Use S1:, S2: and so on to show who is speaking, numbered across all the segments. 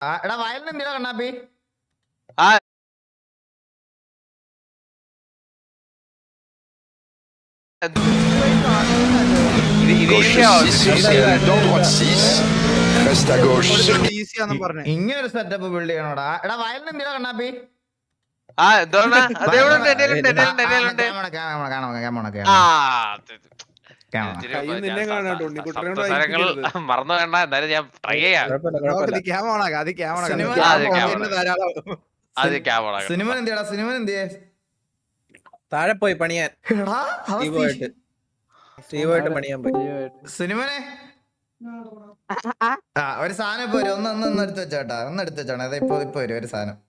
S1: ആ, എടാ വയലിന് എന്തിനാ കണ്ണാപ്പി.
S2: ആ ഇത് ഇത് ഈസിയാവോ?
S3: 6, dans droite 6, reste à gauche, circuit.
S4: Easy ആണെന്ന് പറഞ്ഞു.
S1: ഇങ്ങനെ ഒരു സെറ്റപ്പ് ബിൽഡ് ചെയ്യണോടാ. എടാ വയലിന് എന്തിനാ കണ്ണാപ്പി.
S2: ആ എന്തോ അതേപോലെ
S1: കാണാം
S2: കാണാം
S1: കാണാം
S2: അത്
S5: കയ്യിൽ
S2: മറന്നു വേണ്ട എന്തായാലും ഞാൻ ട്രൈ ചെയ്യാം.
S4: അത് ക്യാമറ
S1: സിനിമ- എന്തിയാടാ? സിനിമ എന്തിയെ?
S6: താഴെ പോയി പണിയാൻ. സ്റ്റീവുമായിട്ട് പണിയാൻ പോയി.
S1: സിനിമനെ? ആ ഒരു സാധനം ഇപ്പൊ വരും. ഒന്ന് ഒന്ന് ഒന്ന് എടുത്ത് വെച്ചോട്ടാ ഒന്ന് എടുത്ത് വെച്ചോണേ. അതെ ഇപ്പൊ ഇപ്പൊ വരും ഒരു സാധനം.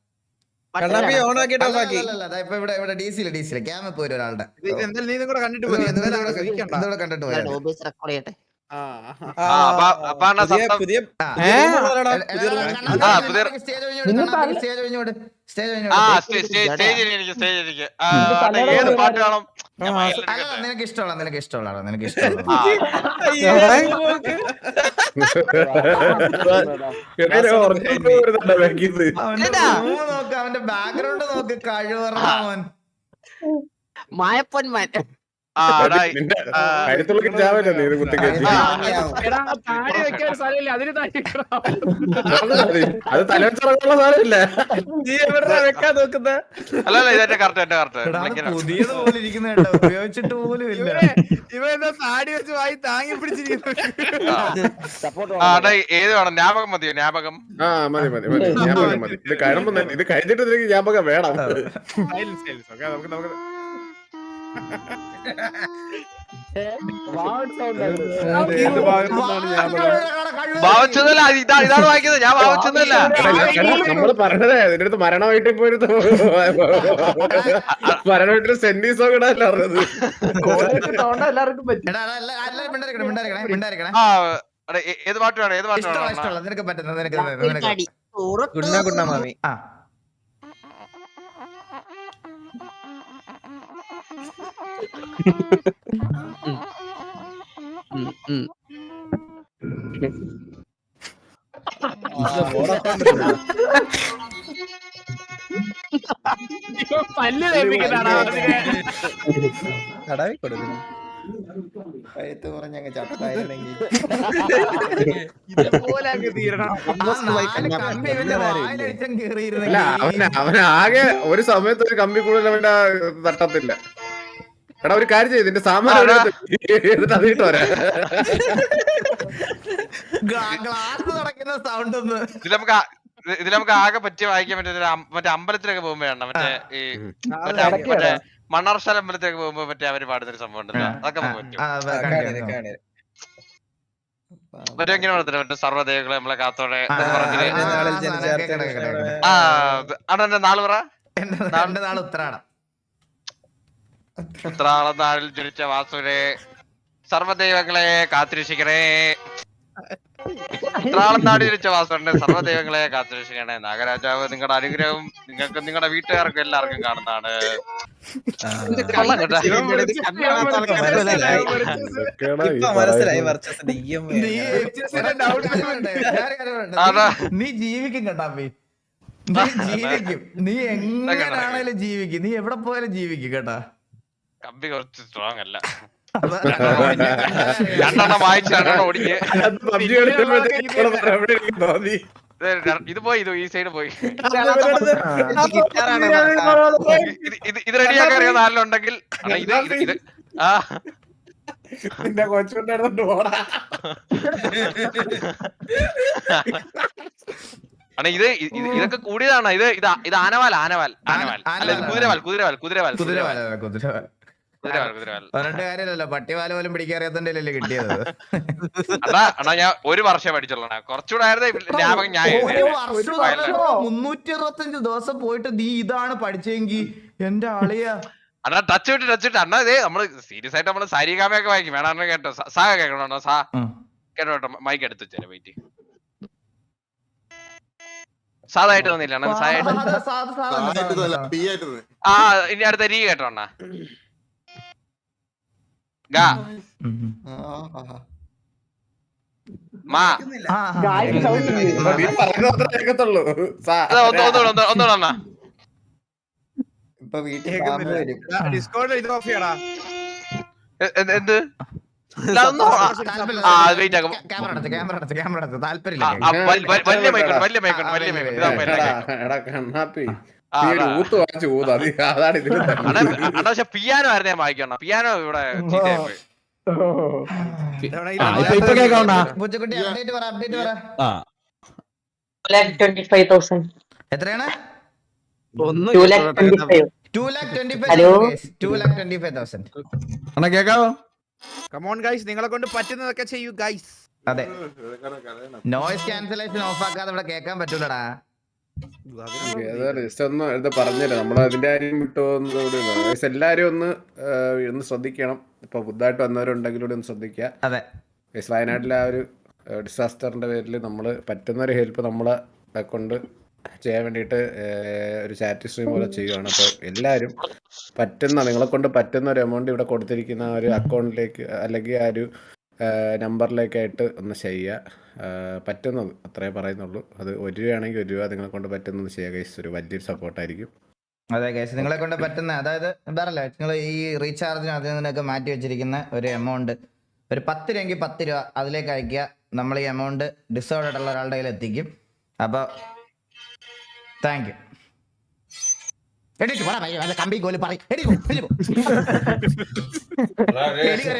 S4: കണ്ടിട്ട് പോയി
S1: കണ്ടിട്ട് പോയാ
S2: ഏത് പാട്ട്.
S1: നിനക്ക് ഇഷ്ടമുള്ള നിനക്ക് ഇഷ്ടമുള്ള നിനക്ക് ഇഷ്ടമുള്ള. അവന്റെ നോക്ക് അവന്റെ ബാക്ക്ഗ്രൗണ്ട് നോക്ക് കഴിവറ
S7: മായപ്പൊന്മാൻ
S5: അത് സാധനമില്ല.
S6: നീ എവിടെ വെക്കാൻ നോക്കുന്നെ?
S2: അല്ല അല്ല ഇതെന്റെ കറക്റ്റ് എന്റെ
S1: എടാ, അത്
S2: കറക്റ്റ്
S1: പുതിയത് പോലെ ഇരിക്കുന്ന ഉപയോഗിച്ചിട്ട് പോലും ഇല്ല.
S4: ഇവ എന്താ താടി വെച്ച് വായി താങ്ങി പിടിച്ചിരിക്കുന്നു?
S2: ആ. എടാ ഏത് വേണം? ഞാപകം മതിയോ? ഞാപകം
S5: ആ മതി മതി മതി. ഞാപകം മതി. ഇത് കഴിയുമ്പോ ഇത് കഴിഞ്ഞിട്ട് ഞാപകം വേണം.
S4: നമുക്ക് നമുക്ക്
S2: ഭാവിച്ചതല്ല ഇത് ഇതാ ഇതാണ് വായിക്കുന്നത് ഞാൻ ഭാവിച്ചതല്ല
S5: നമ്മൾ പറഞ്ഞതേ നിന്റെ അടുത്ത് മരണമായിട്ട് ഇപ്പൊ പോയിട്ട് മരണ വീട്ടിൽ സെന്റി സോങ് ഇടാനല്ല പറഞ്ഞത്.
S2: ഏത് പാട്ട് വേണം? ഏത് പാട്ട്
S1: ഇഷ്ടമുള്ള
S2: വേണം
S1: നിനക്ക് പറ്റുന്നത് നിനക്ക്
S6: ഗുണ്ണ മാമി
S1: ആ. ഇവന്റെ വായിലടിച്ചങ്ങ്
S5: അല്ല
S1: കേറിയിരുന്നെങ്കിൽ
S5: അവന് അവന് ആകെ ഒരു സമയത്ത് ഒരു കമ്പി കൂടുതൽ അവന്റെ തട്ടത്തില്ല. എടാ ഒരു കാര്യം ചെയ്ത് എന്റെ സാമാനം എടുത്ത് എന്നിട്ട് വരാ
S2: ഇതിൽ നമുക്ക് ഇതിൽ നമുക്ക് ആകെ പറ്റി വായിക്കാൻ പറ്റുന്ന മറ്റേ അമ്പലത്തിലൊക്കെ പോകുമ്പോഴാണ് മറ്റേ ഈ മറ്റേ മണ്ണാർശാല അമ്പലത്തിലൊക്കെ പോകുമ്പോ മറ്റേ അവർ പാടുന്ന ഒരു സംഭവം ഉണ്ടല്ലോ അതൊക്കെ പറ്റും. മറ്റേ എങ്ങനെ പറഞ്ഞില്ല മറ്റേ സർവദേവകളെ നമ്മളെ കാത്തോടെ
S1: ആ,
S2: എന്നൊക്കെ പറഞ്ഞിട്ട്
S1: ആ, ആ,
S6: നാളിൽ
S1: ആ,
S6: ജനിച്ച
S1: സാധനം
S6: ആർക്കാണ്
S1: കേക്കട്ടെ, കേക്കട്ടെ, കേക്കട്ടെ.
S2: ആ അണ്ണ എന്റെ നാൾ പറ
S1: എന്റെ രണ്ട് ഉത്തരാടം
S2: ഉത്രാളം നാളിൽ ജനിച്ച വാസുരെ സർവദൈവങ്ങളെ കാത്തിരക്ഷിക്കണേ? ഉത്രാളം നാട് ജനിച്ച വാസുരന്റെ സർവദൈവങ്ങളെ കാത്തിരക്ഷിക്കണേ? നാഗരാജാവ് നിങ്ങളുടെ അനുഗ്രഹവും നിങ്ങൾക്ക് നിങ്ങളുടെ വീട്ടുകാർക്കും എല്ലാവർക്കും കാണുന്നതാണ്.
S1: നീ ജീവിക്കും കേട്ടാ നീ ജീവിക്കും. നീ എങ്ങനെയാണേലും ജീവിക്കും. നീ എവിടെ പോയാലും ജീവിക്കും കേട്ടാ.
S2: കമ്പി കുറച്ച് സ്ട്രോങ് അല്ല. രണ്ടെണ്ണം വായിച്ച് രണ്ടെണ്ണം ഓടിക്ക്. ഇത് പോയി ഇത് ഈ സൈഡ് പോയി. ഇത് ഇത് ഇത് റെഡിയാക്കാൻ അറിയാം നാലിലുണ്ടെങ്കിൽ ഇത് ഇത് ഇത് ആ.
S5: നിന്റെ കൊച്ചുണ്ടായിരുന്നു ഓടാ
S2: അണ്ണാ ഇത് ഇത് ഇതൊക്കെ കൂടിയതാണ്? ഇത് ഇത് ആനവാൽ ആനവാൽ. ആനവാൽ അല്ല ഇത് കുതിരവാൽ കുതിരവാൽ കുതിരവാൽ. കുതിരവാൽ കുതിരവാൽ.
S1: പറഞ്ഞിട്ട് കാര്യമില്ലല്ലോ പട്ടിവാല പോലും പിടിക്കാറിയാത്തന്റെ അല്ലേ കിട്ടിയത്?
S2: അണ്ണാ അണ്ണാ ഞാൻ ഒരു വർഷം പഠിച്ചുള്ളൂ. കുറച്ചുകൂടെ ആയിരുന്നു ഞാൻ
S1: ദിവസം പോയിട്ട് നീ ഇതാണ് പഠിച്ചെങ്കി എന്റെ ആളിയ
S2: അണ്ണാ ടച്ച് വിട്ട് ടച്ച് വിട്ട്. അണ്ണാ ഇതേ നമ്മൾ സീരിയസ് ആയിട്ട് നമ്മൾ സരിഗാമയൊക്കെ വായിക്കും. വേണം അണ്ണാ കേട്ടോ? സ- അണ്ണാ? സാ കേട്ടോ കേട്ടോ. മൈക്ക് എടുത്ത് വെച്ചേ വെയിറ്റ് സാധായിട്ട് തോന്നില്ല അണ്ണാ? സാധായിട്ട് ആ ഇനി അടുത്ത രീ കേട്ടോ അണ്ണാ. ഒന്ന് ഒന്നുകൂടെ അണ്ണാ
S6: ഇപ്പൊ വീട്ടിൽ
S4: ഡിസ്കോഡ് ഇത് ഓഫ് ചെയ്യടാ.
S2: എന്ത്- എന്ത് പക്ഷെ പിയാനോ ആയിരുന്നു ഞാൻ വായിക്കണം പിയാനോ ഇവിടെ.
S1: എത്രയാണ്?
S8: കേക്കാവോ?
S4: കമോൺ ഗൈസ് നിങ്ങളെ കൊണ്ട് പറ്റുന്നതൊക്കെ ചെയ്യൂ ഗൈസ്
S1: അതെ. നോയിസ് ക്യാൻസലേഷൻ ഓഫ് ആക്കാതെ ഇവിടെ കേൾക്കാൻ പറ്റൂലടാ.
S5: ജസ്റ്റ് ഒന്ന് ഇത് പറഞ്ഞുതരാം. നമ്മൾ അതിന്റെ കാര്യം വിട്ടുപോകുന്നതോടെ എല്ലാരും ഒന്ന് ഒന്ന് ശ്രദ്ധിക്കണം. ഇപ്പൊ പുതുതായിട്ട് വന്നവരുണ്ടെങ്കിലും ഒന്ന് ശ്രദ്ധിക്കുക.
S1: അതെ.
S5: വയനാട്ടിലെ ആ ഒരു ഡിസാസ്റ്ററിന്റെ പേരിൽ നമ്മൾ പറ്റുന്ന ഒരു ഹെൽപ്പ് നമ്മളെ കൊണ്ട് ചെയ്യാൻ വേണ്ടിയിട്ട് ഒരു ചാറ്റ് സ്ട്രീം പോലെ ചെയ്യുകയാണ് അപ്പോൾ എല്ലാവരും പറ്റുന്ന നിങ്ങളെ കൊണ്ട് പറ്റുന്ന ഒരു എമൗണ്ട് ഇവിടെ കൊടുത്തിരിക്കുന്ന ഒരു അക്കൗണ്ടിലേക്ക് അല്ലെങ്കിൽ ആ ഒരു നമ്പറിലേക്കായിട്ട് ഒന്ന് ചെയ്യുക. പറ്റുന്നത് അത്രേ പറയുന്നുള്ളൂ. അത് ഒരു രൂപയാണെങ്കിൽ ഒരു രൂപ നിങ്ങളെ കൊണ്ട് പറ്റുന്നത് ചെയ്യുക. ഗൈസ് ഒരു വലിയൊരു സപ്പോർട്ടായിരിക്കും.
S1: അതെ കേസ് നിങ്ങളെ കൊണ്ട് പറ്റുന്ന അതായത് എന്താറല്ലേ നിങ്ങൾ ഈ റീചാർജിന് അതിൽ നിന്നൊക്കെ മാറ്റി വെച്ചിരിക്കുന്ന ഒരു എമൗണ്ട് ഒരു പത്ത് രൂപയെങ്കിൽ പത്ത് രൂപ അതിലേക്ക് അയക്കുക. നമ്മൾ ഈ എമൗണ്ട് ഡിസേർഡ് ആയിട്ടുള്ള ഒരാളുടെ കയ്യിൽ എത്തിക്കും. അപ്പോൾ താങ്ക് യു എണീറ്റ് പോടാ പയ്യെ, വല്ല കമ്പി കോൽ പറയ്. പോ.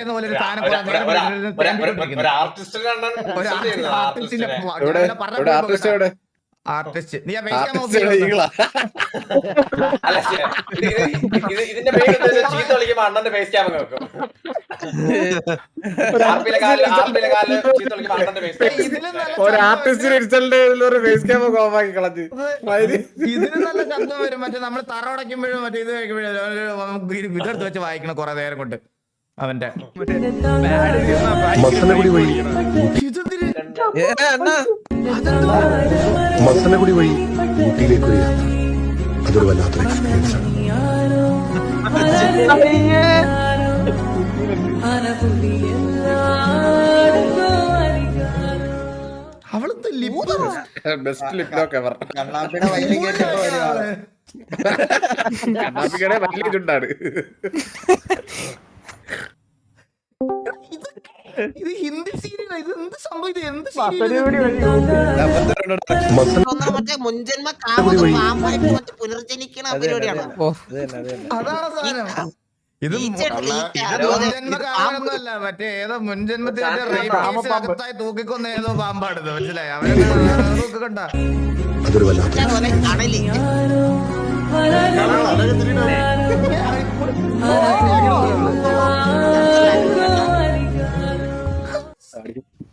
S1: പോലെ ഒരു സാധനം. ഒരു ആർട്ടിസ്റ്റിന്റെ
S5: ആർട്ടിസ്റ്റ്
S1: നീ
S6: ഇതിന്റെ പേര് ചീത്ത വിളിക്കുമ്പോ അണ്ണന്റെ ഫേസ് ക്യാമ വെക്കും
S5: ഒരു ആർട്ടിസ്റ്റിന് ഫേസ് ക്യാമ ഓഫാക്കി കളഞ്ഞ് മയിൽ.
S1: ഇതിന് നല്ല ശബ്ദം വരും മറ്റേ നമ്മൾ തറ ഉടയ്ക്കുമ്പോഴും മറ്റേ ഇത് കഴിക്കുമ്പോഴും ഇതെടുത്ത് വെച്ച് വായിക്കണം കുറെ നേരം കൊണ്ട് അവന്റെ
S3: മസനഗുടി വഴി ഊട്ടിയിലേക്ക് ഒരു യാത്ര. അതൊരു വല്ലാത്തൊരു എക്സ്പീരിയൻസ് ആണ്.
S5: ബെസ്റ്റ് ലിപ് ലോക്ക് എവർ
S6: കണ്ണാപ്പിയുടെ
S5: വലിയ ചുണ്ടാണ്
S1: ഇത് ഹിന്ദി സീരിയൽ ഇത് എന്ത് സംഭവം? ഇത് എന്ത്
S9: മറ്റേ മുൻജന്മ കാമുക പാമ്പായിട്ട് മറ്റേ പുനർജനിക്കണ പരിപാടിയാണ്?
S1: അതാണ് സാധനം. ഇത് കാമനൊന്നുമല്ല മറ്റേ ഏതോ മുൻജന്മത്തിൽ റേപ്പ് കേസ് അകത്തായി തൂക്കിക്കൊന്ന ഏതോ പാമ്പാടുന്നത് മനസ്സിലായി? അവരെ കണ്ട?
S3: അതൊരു വല്ലാത്തൊരു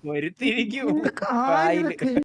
S4: വരുത്തിരിക്കും?